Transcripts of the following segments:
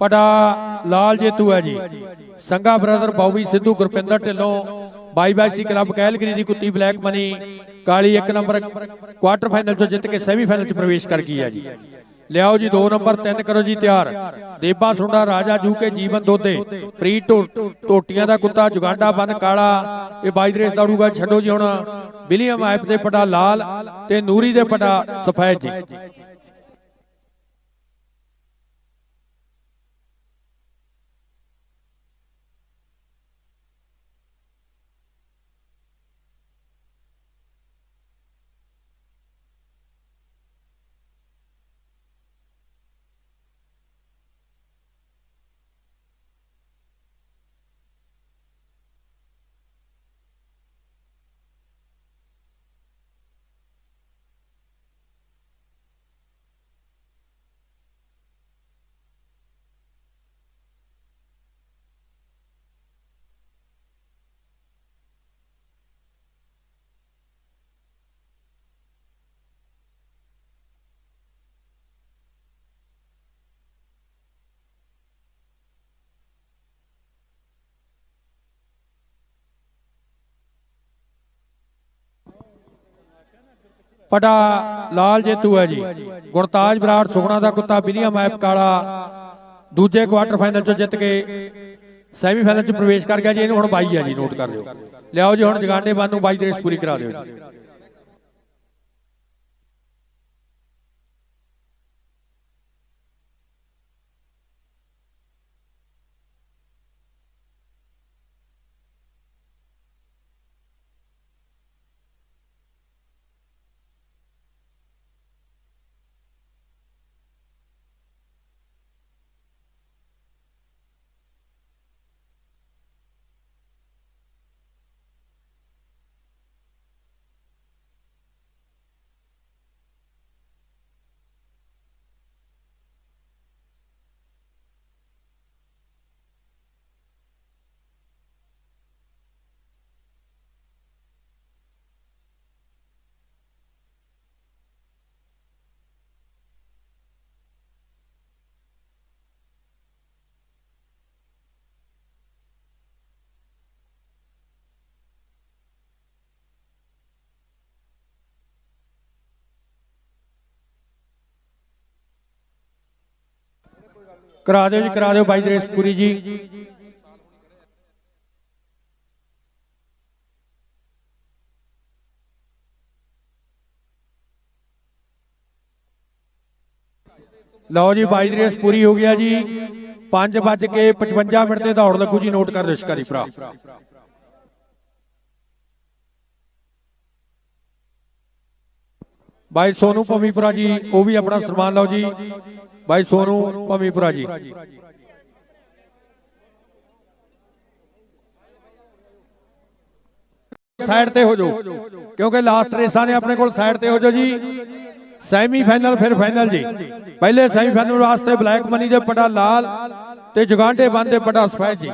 ਪਟਾ, ਲਾਲ ਜੇਤੂ ਹੈ ਜੀ। ਸੰਗਾ ਬ੍ਰਦਰ ਬੌਬੀ ਸਿੱਧੂ ਗੁਰਪਿੰਦਰ ਢਿੱਲੋਂ ਬਾਈ ਬਾਈ ਸੀ ਕਲੱਬ ਕੈਲਗਰੀ ਦੀ ਕੁੱਤੀ ਬਲੈਕ ਮਨੀ ਕਾਲੀ ਇੱਕ ਨੰਬਰ ਕੁਆਟਰ ਫਾਈਨਲ ਚੋਂ ਜਿੱਤ ਕੇ ਸੈਮੀ ਚ ਪ੍ਰਵੇਸ਼ ਕਰ ਗਈ ਹੈ ਜੀ। ਲਿਆਓ ਜੀ 2 ਨੰਬਰ 3 ਕਰੋ ਜੀ ਤਿਆਰ। ਦੇਬਾ ਸੁੰਡਾ, ਰਾਜਾ ਜੂ ਜੀਵਨ ਦੋਦੇ ਪ੍ਰੀਤ ਟੋਟੀਆਂ ਦਾ ਕੁੱਤਾ, ਜੁਗਾਂਡਾ ਬਨ ਕਾਲਾ, ਇਹ ਬਾਈ ਰੇਸ ਦੌੜੂਗਾ, ਛੱਡੋ ਜੀ ਹੁਣ। ਵਿਲੀਅਮ ਐਪ ਦੇ ਪਟਾ ਲਾਲ ਤੇ ਨੂਰੀ ਦੇ ਪਟਾ ਸਫੈਦ ਜੀ। ਪਟਾ, ਲਾਲ ਜੇਤੂ ਹੈ ਜੀ। ਗੁਰਤਾਜ ਬਰਾੜ ਸੁਖਣਾ ਦਾ ਕੁੱਤਾ, ਵਿਲੀਅਮ ਐਪ ਕਾਲਾ। ਦੂਜੇ ਕੁਆਟਰ ਫਾਈਨਲ ਚ ਜਿੱਤ ਕੇ ਸੈਮੀ ਫਾਈਨਲ ਚ ਪ੍ਰਵੇਸ਼ ਕਰ ਗਿਆ ਜੀ। ਇਹਨੂੰ ਹੁਣ ਬਾਈ ਹੈ ਜੀ ਨੋਟ ਕਰ ਲਿਓ ਲਿਆਓ ਜੀ, ਹੁਣ ਜਗਾਂਡੇ ਬੰਨ ਨੂੰ ਬਾਈ ਦੀ ਰੇਸ ਪੂਰੀ ਕਰਾ ਦਿਓ ਜੀ। ਕਰਾ ਦਿਓ ਜੀ, ਕਰਾ ਦਿਓ ਬਾਈ ਦੀ ਪੂਰੀ ਜੀ। ਲਓ ਜੀ, ਬਾਈ ਦੀ ਰੇਸ ਪੂਰੀ ਹੋ ਗਿਆ ਜੀ। 5 ਵੱਜ ਕੇ 55 ਮਿੰਟ ਤੇ ਦੌੜ ਲੱਗੂ ਜੀ, ਨੋਟ ਕਰ ਦਿਓ ਸ਼ਿਕਾਰੀ ਭਰਾ। ਬਾਈ ਸੋਨੂ ਭਮੀਪੁਰਾ ਜੀ, ਉਹ ਵੀ ਆਪਣਾ ਸਨਮਾਨ ਲਓ ਜੀ। ਬਾਈ ਸੋਨੂ ਭਮੀਪੁਰਾ ਜੀ। ਸਾਈਡ ਤੇ ਹੋ ਜਾਓ। ਕਿਉਂਕਿ ਲਾਸਟ ਰੇਸਾਂ ਨੇ ਆਪਣੇ ਕੋਲ ਸਾਈਡ ਤੇ ਹੋ ਜਾਓ ਜੀ। ਸੈਮੀ ਫਾਈਨਲ ਫਿਰ ਫਾਈਨਲ ਜੀ। ਪਹਿਲੇ ਸੈਮੀ ਫਾਈਨਲ ਵਾਸਤੇ ਬਲੈਕ ਮਨੀ ਦੇ ਪਟਾ ਲਾਲ ਤੇ ਜਗਾਂਡੇ ਬੰਦ ਦੇ ਪਟਾ ਸਫੈਦ ਜੀ।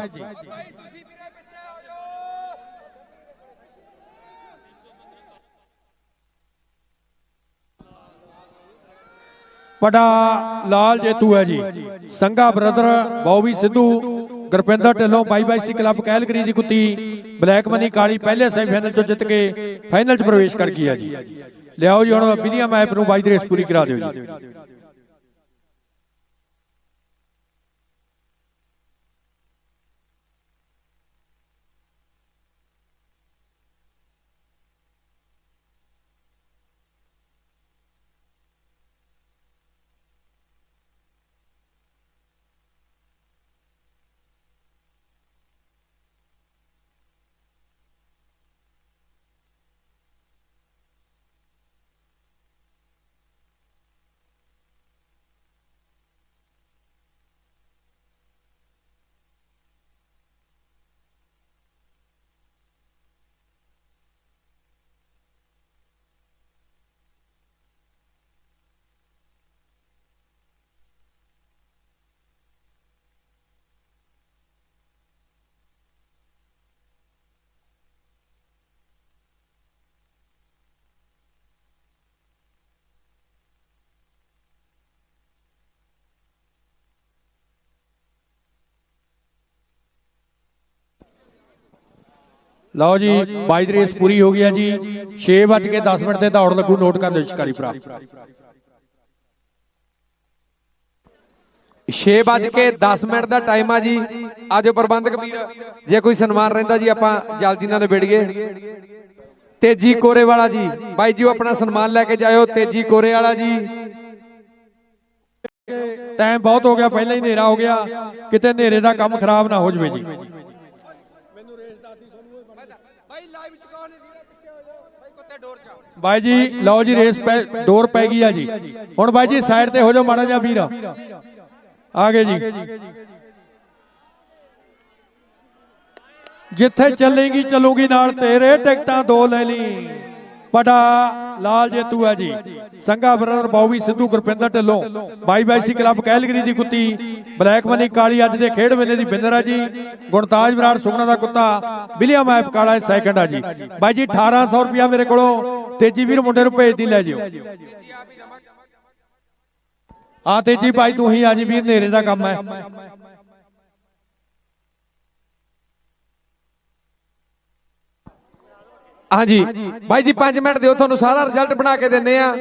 ਪਟਾ ਲਾਲ ਜੇਤੂ ਹੈ ਜੀ। ਸੰਗਾ ਬ੍ਰਦਰ ਬੌਬੀ ਸਿੱਧੂ, ਗੁਰਪਿੰਦਰ ਢਿੱਲੋਂ, ਬਾਈ ਬਾਈ ਸੀ ਕਲੱਬ ਕੈਲਗਰੀ ਦੀ ਕੁੱਤੀ, ਬਲੈਕ ਮਨੀ ਕਾਲੀ ਪਹਿਲੇ ਸੈਮੀਫਾਈਨਲ ਚੋਂ ਜਿੱਤ ਕੇ ਫਾਈਨਲ 'ਚ ਪ੍ਰਵੇਸ਼ ਕਰ ਗਈ ਹੈ ਜੀ। ਲਿਆਓ ਜੀ ਹੁਣ ਵਿਲੀਅਮ ਐਪ ਨੂੰ ਬਾਈ ਦੀ ਰੇਸ ਪੂਰੀ ਕਰਾ ਦਿਓ ਜੀ। ਲਓ ਜੀ ਬਾਈ ਦੀ ਰੇਸ ਪੂਰੀ ਹੋ ਗਈ ਹੈ ਜੀ। 6 ਵੱਜ ਕੇ 10 ਮਿੰਟ ਤੇ ਦੌੜ ਲੱਗੂ ਨੋਟ ਕਰ ਲਿਓ ਸ਼ਿਕਾਰੀ ਭਰਾ। 6 ਵੱਜ ਕੇ 10 ਮਿੰਟ ਦਾ ਟਾਈਮ ਆ ਜੀ। ਆਜੋ ਪ੍ਰਬੰਧਕ ਵੀਰ ਜੇ ਕੋਈ ਸਨਮਾਨ ਰਹਿੰਦਾ ਜੀ ਆਪਾਂ ਜਲਦੀ ਨਾਲ ਨਿਬੇੜੀਏ। ਤੇਜੀ ਕੋਰੇ ਵਾਲਾ ਜੀ ਬਾਈ ਜੀ ਉਹ ਆਪਣਾ ਸਨਮਾਨ ਲੈ ਕੇ ਜਾਇਓ ਤੇਜੀ ਕੋਰੇ ਵਾਲਾ ਜੀ। ਟਾਈਮ ਬਹੁਤ ਹੋ ਗਿਆ ਪਹਿਲਾਂ ਹੀ ਹਨੇਰਾ ਹੋ ਗਿਆ। ਕਿਤੇ ਹਨੇਰੇ ਦਾ ਕੰਮ ਖਰਾਬ ਨਾ ਹੋ ਜਵੇ ਜੀ। ਬਾਈ ਲਾਈਵ ਚ ਕੌਣ ਬਾਈ ਕੁੱਤੇ ਡੋਰ ਚ ਬਾਈ ਜੀ ਲਓ ਜੀ ਰੇਸ ਪੈ ਡੋਰ ਪੈ ਗਈ ਆ ਜੀ। ਹੁਣ ਬਾਈ ਜੀ ਸਾਈਡ ਤੇ ਹੋ ਜਾਓ ਮਾੜਾ ਜਿਹਾ ਵੀਰ। ਆ ਗਏ ਜੀ। ਜਿੱਥੇ ਚੱਲੇਗੀ ਚੱਲੂਗੀ ਨਾਲ ਤੇਰੇ। ਟਿਕਟਾਂ ਦੋ ਲੈ ਲਈ। ਬੜਾ ਲਾਲ ਜੇਤੂ ਹੈ ਜੀ। Sanga brother Bobby Sidhu, Gurpinder Dhillon. ਬਾਈ ਬਾਈਸੀ ਕਲੱਬ ਕੈਲਗਰੀ ਦੀ ਕੁੱਤੀ, ਬਲੈਕ ਮਨੀ ਕਾਲੀ ਅੱਜ ਦੇ ਖੇਡ ਵੇਲੇ ਦੀ ਬਿੰਦਰ ਆ ਜੀ। ਗੁਣਤਾਜ ਵਿਰਾਟ ਸੁਖਨਾ ਦਾ ਕੁੱਤਾ, ਵਿਲੀਅਮ ਐਪ ਕਾਲਾ ਸੈਕੰਡ ਆ ਜੀ। ਬਾਈ ਜੀ 1800 ਰੁਪਿਆ ਮੇਰੇ ਕੋਲੋਂ। ਤੇਜੀ ਵੀਰ ਮੁੰਡੇ ਨੂੰ ਭੇਜਦੀ ਲੈ ਜਿਓ। ਆ ਤੇਜੀ ਬਾਈ, ਤੂੰ ਹੀ ਆ ਜੀ, ਵੀਰ ਨੇਰੇ ਦਾ ਕੰਮ ਹੈ। ਹਾਂਜੀ। ਬਾਈ ਜੀ 5 ਮਿੰਟ ਦਿਓ ਤੁਹਾਨੂੰ ਸਾਰਾ ਰਿਜ਼ਲਟ ਬਣਾ ਕੇ ਦਿੰਨੇ ਆ